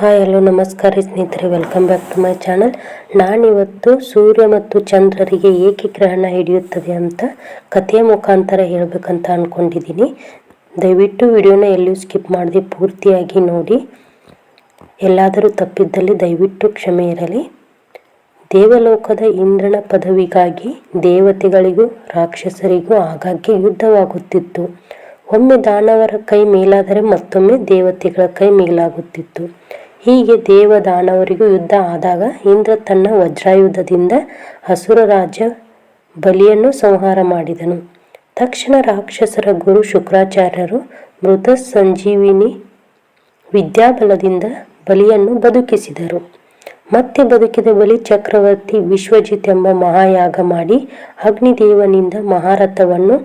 Hi hello ನಮಸ್ಕಾರ ಸ್ನೇಹಿತರೆ welcome back to my channel ನಾನಿವತ್ತು ಸೂರ್ಯ ಮತ್ತು ಚಂದ್ರರಿಗೆ ಏಕೆ ಗ್ರಹಣ ಹಿಡಿಯುತ್ತದೆ ಅಂತ ಕಥೆಯ ಮುಖಾಂತರ ಹೇಳಬೇಕಂತ ಅಂದ್ಕೊಂಡಿದ್ದೀನಿ ದಯವಿಟ್ಟು ವಿಡಿಯೋನ ಎಲ್ಲೂ ಸ್ಕಿಪ್ ಮಾಡದೆ ಪೂರ್ತಿಯಾಗಿ ನೋಡಿ. ಎಲ್ಲಾದರೂ ತಪ್ಪಿದ್ದಲ್ಲಿ ದಯವಿಟ್ಟು ಕ್ಷಮೆ ಇರಲಿ. ದೇವಲೋಕದ ಇಂದ್ರನ ಪದವಿಗಾಗಿ ದೇವತೆಗಳಿಗೂ ರಾಕ್ಷಸರಿಗೂ ಆಗಾಗ್ಗೆ ಯುದ್ಧವಾಗುತ್ತಿತ್ತು. ಒಮ್ಮೆ ದಾನವರ ಕೈ ಮೇಲಾದರೆ ಮತ್ತೊಮ್ಮೆ ದೇವತೆಗಳ ಕೈ ಮೇಲಾಗುತ್ತಿತ್ತು. ಹೀಗೆ ದೇವದಾನವರಿಗೂ ಯುದ್ಧ ಆದಾಗ ಇಂದ್ರ ತನ್ನ ವಜ್ರಾಯುಧದಿಂದ ಅಸುರ ರಾಜ್ಯ ಬಲಿಯನ್ನು ಸಂಹಾರ ಮಾಡಿದನು. ತಕ್ಷಣ ರಾಕ್ಷಸರ ಗುರು ಶುಕ್ರಾಚಾರ್ಯರು ಮೃತ ಸಂಜೀವಿನಿ ವಿದ್ಯಾಬಲದಿಂದ ಬಲಿಯನ್ನು ಬದುಕಿಸಿದರು. ಮತ್ತೆ ಬದುಕಿದ ಬಲಿ ಚಕ್ರವರ್ತಿ ವಿಶ್ವಜಿತ್ ಎಂಬ ಮಹಾಯಾಗ ಮಾಡಿ ಅಗ್ನಿದೇವನಿಂದ ಮಹಾರಥವನ್ನು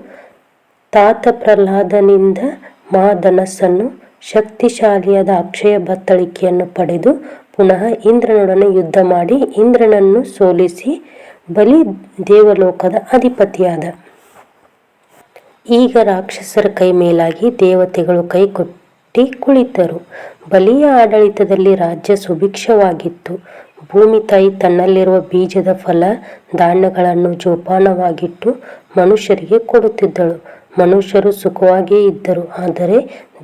ತಾತ ಪ್ರಹ್ಲಾದನಿಂದ ಮಹಾಧನಸ್ಸನ್ನು ಶಕ್ತಿಶಾಲಿಯಾದ ಅಕ್ಷಯ ಬತ್ತಳಿಕೆಯನ್ನು ಪಡೆದು ಪುನಃ ಇಂದ್ರನೊಡನೆ ಯುದ್ಧ ಮಾಡಿ ಇಂದ್ರನನ್ನು ಸೋಲಿಸಿ ಬಲಿ ದೇವಲೋಕದ ಅಧಿಪತಿಯಾದ. ಈಗ ರಾಕ್ಷಸರ ಕೈ ಮೇಲಾಗಿ ದೇವತೆಗಳು ಕೈ ಕೊಟ್ಟಿ ಕುಳಿತರು. ಬಲಿಯ ಆಡಳಿತದಲ್ಲಿ ರಾಜ್ಯ ಸುಭಿಕ್ಷವಾಗಿತ್ತು. ಭೂಮಿ ತಾಯಿ ತನ್ನಲ್ಲಿರುವ ಬೀಜದ ಫಲ, ಧಾನ್ಯಗಳನ್ನು ಜೋಪಾನವಾಗಿಟ್ಟು ಮನುಷ್ಯರಿಗೆ ಕೊಡುತ್ತಿದ್ದಳು. ಮನುಷ್ಯರು ಸುಖವಾಗಿಯೇ ಇದ್ದರು. ಆದರೆ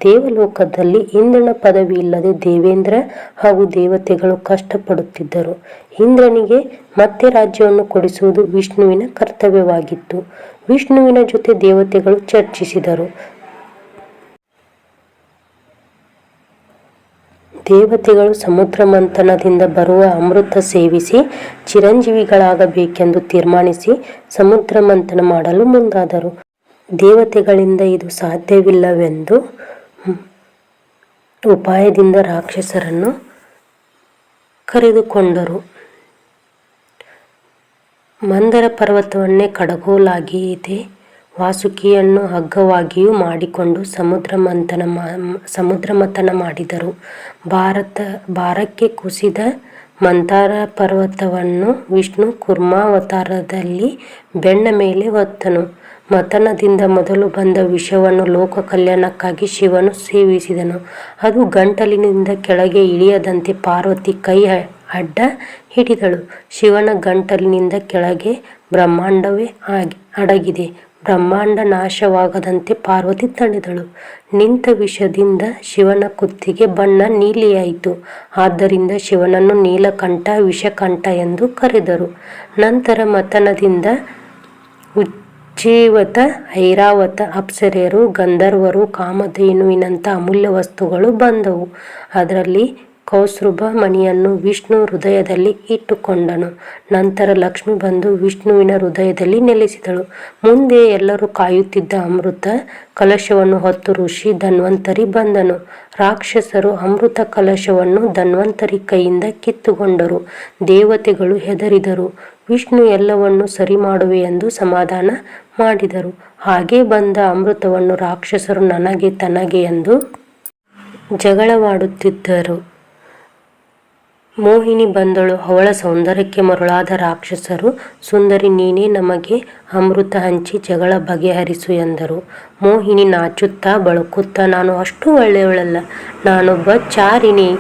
ದೇವಲೋಕದಲ್ಲಿ ಇಂದ್ರನ ಪದವಿ ಇಲ್ಲದೆ ದೇವೇಂದ್ರ ಹಾಗೂ ದೇವತೆಗಳು ಕಷ್ಟಪಡುತ್ತಿದ್ದರು. ಇಂದ್ರನಿಗೆ ಮತ್ತೆ ರಾಜ್ಯವನ್ನು ಕೊಡಿಸುವುದು ವಿಷ್ಣುವಿನ ಕರ್ತವ್ಯವಾಗಿತ್ತು. ವಿಷ್ಣುವಿನ ಜೊತೆ ದೇವತೆಗಳು ಚರ್ಚಿಸಿದರು. ದೇವತೆಗಳು ಸಮುದ್ರ ಮಂಥನದಿಂದ ಬರುವ ಅಮೃತ ಸೇವಿಸಿ ಚಿರಂಜೀವಿಗಳಾಗಬೇಕೆಂದು ತೀರ್ಮಾನಿಸಿ ಸಮುದ್ರ ಮಂಥನ ಮಾಡಲು ಮುಂದಾದರು. ದೇವತೆಗಳಿಂದ ಇದು ಸಾಧ್ಯವಿಲ್ಲವೆಂದು ಉಪಾಯದಿಂದ ರಾಕ್ಷಸರನ್ನು ಕರೆದುಕೊಂಡರು. ಮಂದರ ಪರ್ವತವನ್ನೇ ಕಡಗೋಲಾಗಿದೆ ವಾಸುಕಿಯನ್ನು ಹಗ್ಗವಾಗಿಯೂ ಮಾಡಿಕೊಂಡು ಸಮುದ್ರ ಮಂಥನ ಸಮುದ್ರ ಮಥನ ಮಾಡಿದರು. ಭಾರತ, ಭಾರಕ್ಕೆ ಕುಸಿದ ಮಂತಾರ ಪರ್ವತವನ್ನು ವಿಷ್ಣು ಕುರ್ಮಾವತಾರದಲ್ಲಿ ಬೆನ್ನ ಮೇಲೆ ಹೊತ್ತನು ಮಥನದಿಂದ ಮೊದಲು ಬಂದ ವಿಷವನ್ನು ಲೋಕ ಕಲ್ಯಾಣಕ್ಕಾಗಿ ಶಿವನು ಸೇವಿಸಿದನು. ಅದು ಗಂಟಲಿನಿಂದ ಕೆಳಗೆ ಇಳಿಯದಂತೆ ಪಾರ್ವತಿ ಕೈ ಅಡ್ಡ ಹಿಡಿದಳು. ಶಿವನ ಗಂಟಲಿನಿಂದ ಕೆಳಗೆ ಬ್ರಹ್ಮಾಂಡವೇ ಆಗಿ, ಅಡಗಿದೆ. ಬ್ರಹ್ಮಾಂಡ ನಾಶವಾಗದಂತೆ ಪಾರ್ವತಿ ತಡೆದಳು ನಿಂತ ವಿಷದಿಂದ ಶಿವನ ಕುತ್ತಿಗೆ ಬಣ್ಣ ನೀಲಿಯಾಯಿತು. ಆದ್ದರಿಂದ ಶಿವನನ್ನು ನೀಲಕಂಠ ವಿಷಕಂಠ ಎಂದು ಕರೆದರು. ನಂತರ ಮಥನದಿಂದ ಉಜ್ಜೀವತ, ಐರಾವತ ಅಪ್ಸರೆಯರು ಗಂಧರ್ವರು ಕಾಮಧೇನುವಿನಂಥ ಅಮೂಲ್ಯ ವಸ್ತುಗಳು ಬಂದವು. ಅದರಲ್ಲಿ ಕೌಸ್ತುಭ ಮಣಿಯನ್ನು ವಿಷ್ಣು ಹೃದಯದಲ್ಲಿ ಇಟ್ಟುಕೊಂಡನು. ನಂತರ ಲಕ್ಷ್ಮಿ ಬಂದು ವಿಷ್ಣುವಿನ ಹೃದಯದಲ್ಲಿ ನೆಲೆಸಿದಳು. ಮುಂದೆ ಎಲ್ಲರೂ ಕಾಯುತ್ತಿದ್ದ ಅಮೃತ ಕಲಶವನ್ನು ಹೊತ್ತು ಋಷಿ ಧನ್ವಂತರಿ ಬಂದನು. ರಾಕ್ಷಸರು ಅಮೃತ ಕಲಶವನ್ನು ಧನ್ವಂತರಿ ಕೈಯಿಂದ ಕಿತ್ತುಕೊಂಡರು. ದೇವತೆಗಳು ಹೆದರಿದರು. ವಿಷ್ಣು ಎಲ್ಲವನ್ನು ಸರಿ ಮಾಡುವೆ ಎಂದು ಸಮಾಧಾನ ಮಾಡಿದರು. ಹಾಗೆ ಬಂದ ಅಮೃತವನ್ನು ರಾಕ್ಷಸರು ನನಗೆ ತನಗೆ ಎಂದು ಜಗಳವಾಡುತ್ತಿದ್ದರು. ಮೋಹಿನಿ ಬಂದಳು. ಅವಳ ಸೌಂದರ್ಯಕ್ಕೆ ಮರುಳಾದ ರಾಕ್ಷಸರು, ಸುಂದರಿ, ನೀನೇ ನಮಗೆ ಅಮೃತ ಹಂಚಿ ಜಗಳ ಬಗೆಹರಿಸು ಎಂದರು. ಮೋಹಿನಿ ನಾಚುತ್ತಾ ಬಳುಕುತ್ತಾ, ನಾನು ಅಷ್ಟು ಒಳ್ಳೆಯವಳಲ್ಲ. ನಾನೊಬ್ಬ ಚಾರಿಣಿ.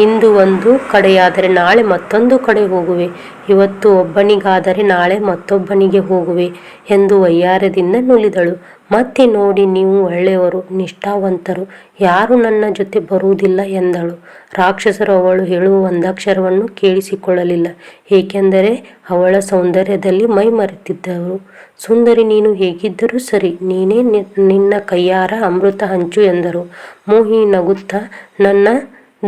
ಇಂದು ಒಂದು ಕಡೆಯಾದರೆ ನಾಳೆ ಮತ್ತೊಂದು ಕಡೆ ಹೋಗುವೆ. ಇವತ್ತು ಒಬ್ಬನಿಗಾದರೆ ನಾಳೆ ಮತ್ತೊಬ್ಬನಿಗೆ ಹೋಗುವೆ ಎಂದು ವೈಯಾರದಿಂದ ನುಲಿದಳು. ಮತ್ತೆ ನೋಡಿ, ನೀವು ಒಳ್ಳೆಯವರು, ನಿಷ್ಠಾವಂತರು, ಯಾರು ನನ್ನ ಜೊತೆ ಬರುವುದಿಲ್ಲ ಎಂದಳು. ರಾಕ್ಷಸರು ಅವಳು ಹೇಳುವ ಒಂದಕ್ಷರವನ್ನು ಕೇಳಿಸಿಕೊಳ್ಳಲಿಲ್ಲ. ಏಕೆಂದರೆ ಅವಳ ಸೌಂದರ್ಯದಲ್ಲಿ ಮೈ ಮರೆತಿದ್ದವರು ಸುಂದರಿ, ನೀನು ಹೇಗಿದ್ದರೂ ಸರಿ, ನೀನೇ ನಿನ್ನ ಕೈಯಾರ ಅಮೃತ ಹಂಚು ಎಂದರು. ಮೋಹಿ ನಗುತ್ತಾ, ನನ್ನ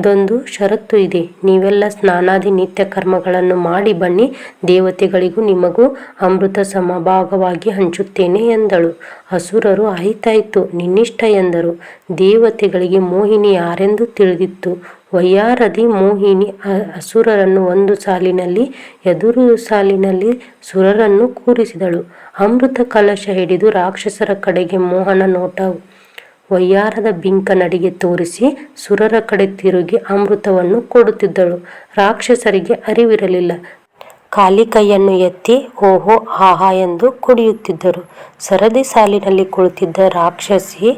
ದೊಂದು ಷರತ್ತು ಇದೆ. ನೀವೆಲ್ಲ ಸ್ನಾನಾದಿ ನಿತ್ಯ ಕರ್ಮಗಳನ್ನು ಮಾಡಿ ಬನ್ನಿ. ದೇವತೆಗಳಿಗೂ ನಿಮಗೂ ಅಮೃತ ಸಮಭಾಗವಾಗಿ ಹಂಚುತ್ತೇನೆ ಎಂದಳು. ಅಸುರರು ಆಯ್ತಾಯ್ತು. ನಿನ್ನಿಷ್ಟ ಎಂದರು. ದೇವತೆಗಳಿಗೆ ಮೋಹಿನಿ ಯಾರೆಂದು ತಿಳಿದಿತ್ತು. ವಯ್ಯಾರದಿ ಮೋಹಿನಿ ಅಸುರರನ್ನು ಒಂದು ಸಾಲಿನಲ್ಲಿ, ಎದುರು ಸಾಲಿನಲ್ಲಿ ಸುರರನ್ನು ಕೂರಿಸಿದಳು. ಅಮೃತ ಕಲಶ ಹಿಡಿದು ರಾಕ್ಷಸರ ಕಡೆಗೆ ಮೋಹನ ನೋಟ ವಯ್ಯಾರದ ಬಿಂಕ ನಡಿಗೆ ತೋರಿಸಿ ಸುರರ ಕಡೆ ತಿರುಗಿ ಅಮೃತವನ್ನು ಕೊಡುತ್ತಿದ್ದಳು. ರಾಕ್ಷಸರಿಗೆ ಅರಿವಿರಲಿಲ್ಲ. ಖಾಲಿ ಕೈಯನ್ನು ಎತ್ತಿ ಓಹೋ ಆಹಾ ಎಂದು ಕುಡಿಯುತ್ತಿದ್ದರು ಸರದಿ ಸಾಲಿನಲ್ಲಿ ಕುಳಿತಿದ್ದ ರಾಕ್ಷಸಿ,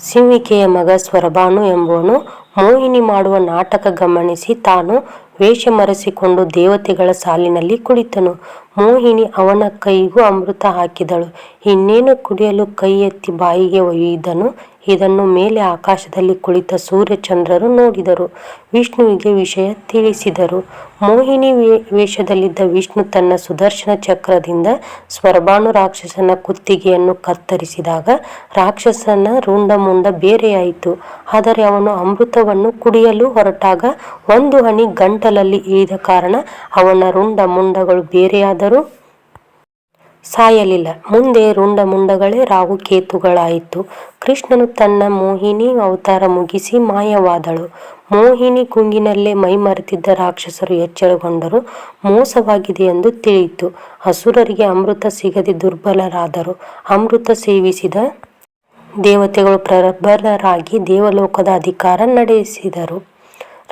ಸಿಂಹಿಕೆಯ ಮಗ ಸ್ವರಬಾನು ಎಂಬುವನು ಮೋಹಿನಿ ಮಾಡುವ ನಾಟಕ ಗಮನಿಸಿ ತಾನು ವೇಷ ಮರೆಸಿಕೊಂಡು ದೇವತೆಗಳ ಸಾಲಿನಲ್ಲಿ ಕುಳಿತನು. ಮೋಹಿನಿ ಅವನ ಕೈಗೂ ಅಮೃತ ಹಾಕಿದಳು. ಇನ್ನೇನು ಕುಡಿಯಲು ಕೈ ಎತ್ತಿ ಬಾಯಿಗೆ ಒಯ್ಯಿದನು ಇದನ್ನು ಮೇಲೆ ಆಕಾಶದಲ್ಲಿ ಕುಳಿತ ಸೂರ್ಯಚಂದ್ರರು ನೋಡಿದರು. ವಿಷ್ಣುವಿಗೆ ವಿಷಯ ತಿಳಿಸಿದರು. ಮೋಹಿನಿ ವೇಷದಲ್ಲಿದ್ದ ವಿಷ್ಣು ತನ್ನ ಸುದರ್ಶನ ಚಕ್ರದಿಂದ ಸ್ವರ್ಭಾಣು ರಾಕ್ಷಸನ ಕುತ್ತಿಗೆಯನ್ನು ಕತ್ತರಿಸಿದಾಗ ರಾಕ್ಷಸನ ರುಂಡಮುಂಡ ಬೇರೆಯಾಯಿತು. ಆದರೆ ಅವನು ಅಮೃತವನ್ನು ಕುಡಿಯಲು ಹೊರಟಾಗ ಒಂದು ಹನಿ ಗಂಟಲಲ್ಲಿ ಇಳಿದ ಕಾರಣ ಅವನ ರುಂಡ ಮುಂಡಗಳು ಬೇರೆಯಾದರೂ ಸಾಯಲಿಲ್ಲ. ಮುಂದೆ ರುಂಡ ಮುಂಡಗಳೇ ರಾಹುಕೇತುಗಳಾಯಿತು. ಕೃಷ್ಣನು ತನ್ನ ಮೋಹಿನಿ ಅವತಾರ ಮುಗಿಸಿ ಮಾಯವಾದಳು. ಮೋಹಿನಿ ಕುಂಗಿನಲ್ಲೇ ಮೈಮರೆತಿದ್ದ ರಾಕ್ಷಸರು ಎಚ್ಚರಗೊಂಡರು. ಮೋಸವಾಗಿದೆ ಎಂದು ತಿಳಿಯಿತು. ಅಸುರರಿಗೆ ಅಮೃತ ಸಿಗದೆ ದುರ್ಬಲರಾದರು. ಅಮೃತ ಸೇವಿಸಿದ ದೇವತೆಗಳು ಪ್ರಬಲರಾಗಿ ದೇವಲೋಕದ ಅಧಿಕಾರ ನಡೆಸಿದರು.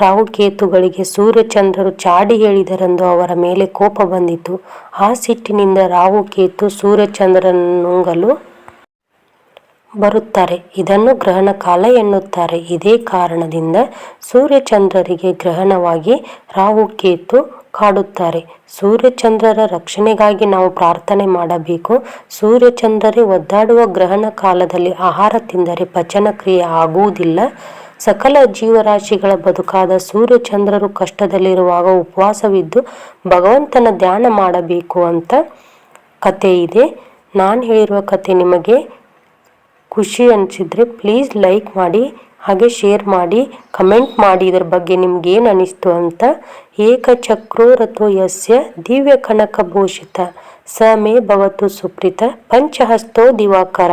ರಾಹುಕೇತುಗಳಿಗೆ ಸೂರ್ಯಚಂದ್ರರು ಚಾಡಿ ಹೇಳಿದರೆಂದು ಅವರ ಮೇಲೆ ಕೋಪ ಬಂದಿತು ಆ ಸಿಟ್ಟಿನಿಂದ ರಾಹುಕೇತು ಸೂರ್ಯಚಂದ್ರನುಂಗಲು ಬರುತ್ತಾರೆ. ಇದನ್ನು ಗ್ರಹಣ ಕಾಲ ಎನ್ನುತ್ತಾರೆ. ಇದೇ ಕಾರಣದಿಂದ ಸೂರ್ಯಚಂದ್ರರಿಗೆ ಗ್ರಹಣವಾಗಿ ರಾಹುಕೇತು ಕಾಡುತ್ತಾರೆ. ಸೂರ್ಯಚಂದ್ರರ ರಕ್ಷಣೆಗಾಗಿ ನಾವು ಪ್ರಾರ್ಥನೆ ಮಾಡಬೇಕು. ಸೂರ್ಯಚಂದ್ರರೇ ಒದ್ದಾಡುವ ಗ್ರಹಣ ಕಾಲದಲ್ಲಿ ಆಹಾರ ತಿಂದರೆ ಪಚನ ಕ್ರಿಯೆ ಆಗುವುದಿಲ್ಲ. ಸಕಲ ಜೀವರಾಶಿಗಳ ಬದುಕಾದ ಸೂರ್ಯಚಂದ್ರರು ಕಷ್ಟದಲ್ಲಿರುವಾಗ ಉಪವಾಸವಿದ್ದು ಭಗವಂತನ ಧ್ಯಾನ ಮಾಡಬೇಕು ಅಂತ ಕತೆ ಇದೆ. ನಾನು ಹೇಳಿರುವ ಕತೆ ನಿಮಗೆ ಖುಷಿ ಅನಿಸಿದರೆ ಪ್ಲೀಸ್ ಲೈಕ್ ಮಾಡಿ, ಹಾಗೆ ಶೇರ್ ಮಾಡಿ ಕಮೆಂಟ್ ಮಾಡಿ ಇದರ ಬಗ್ಗೆ ನಿಮ್ಗೆ ಏನು ಅನಿಸ್ತು ಅಂತ ಏಕಚಕ್ರೋ ರಥೋ ಯಸ್ಯ ದಿವ್ಯ ಕನಕಭೂಷಿತ ಸ ಮೇ ಭವತು ಸುಪ್ರೀತ ಪಂಚಹಸ್ತೋ ದಿವಾಕರ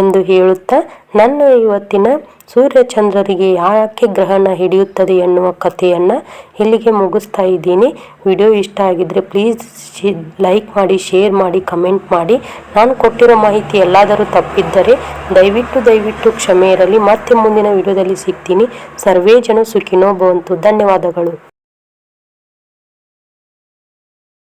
ಎಂದು ಹೇಳುತ್ತಾ, ನನ್ನ ಇವತ್ತಿನ ಸೂರ್ಯಚಂದ್ರರಿಗೆ ಯಾಕೆ ಗ್ರಹಣ ಹಿಡಿಯುತ್ತದೆ ಎನ್ನುವ ಕಥೆಯನ್ನು ಇಲ್ಲಿಗೆ ಮುಗಿಸ್ತಾ ಇದ್ದೀನಿ. ವಿಡಿಯೋ ಇಷ್ಟ ಆಗಿದ್ದರೆ ಪ್ಲೀಸ್ ಲೈಕ್ ಮಾಡಿ, ಶೇರ್ ಮಾಡಿ, ಕಮೆಂಟ್ ಮಾಡಿ. ನಾನು ಕೊಟ್ಟಿರೋ ಮಾಹಿತಿ ಎಲ್ಲಾದರೂ ತಪ್ಪಿದ್ದರೆ ದಯವಿಟ್ಟು ದಯವಿಟ್ಟು ಕ್ಷಮೆ ಇರಲಿ. ಮತ್ತೆ ಮುಂದಿನ ವಿಡಿಯೋದಲ್ಲಿ ಸಿಗ್ತೀನಿ. ಸರ್ವೇ ಜನ ಸುಖಿನೋ ಭವಂತು. ಧನ್ಯವಾದಗಳು.